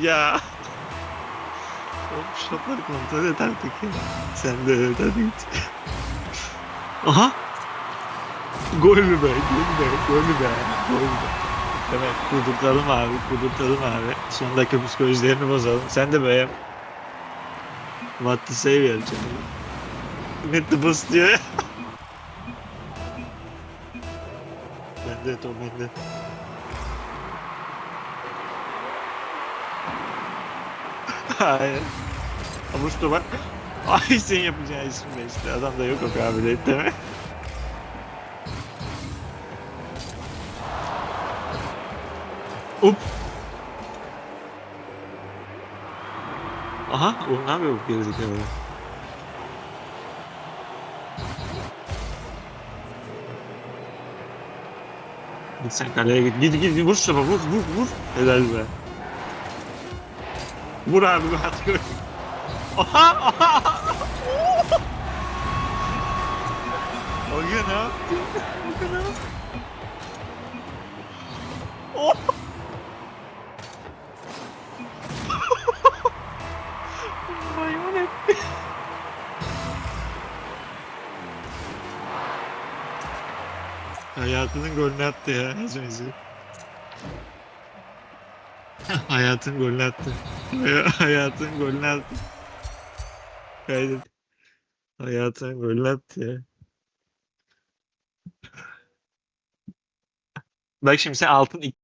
Ya. Oğlum şapları kontrol et artık ya. Sen de evet hadi git. Aha. Gol mü be? Gol mü be? Gol mü be? Gol mü be? Evet kudurtalım abi, kudurtalım abi. Son dakika psikolojilerini bozalım. Sen de böyle What to say vereceksin. Net the bus diyor ya. bende top bende. Hayır. İşte bak. Ay sen yapacağın isim de işte. Adam da yok o kabiliyet değil mi? Up. Aha, o ne yapıyor bu gerizekalı? Git sen kaleye git. Git git vur şuna vur vur vur. Helal be. Vur abi bu atıyor. Aha aha. Gün ne yaptı? O gün ne yaptı? Oh. Maymun etti. Hayatının golünü attı ya Hacı Hayatın golünü attı. Hay- Hayatın golünü attı. Kaydet. Hayatın golünü attı ya. Bak şimdi sen altın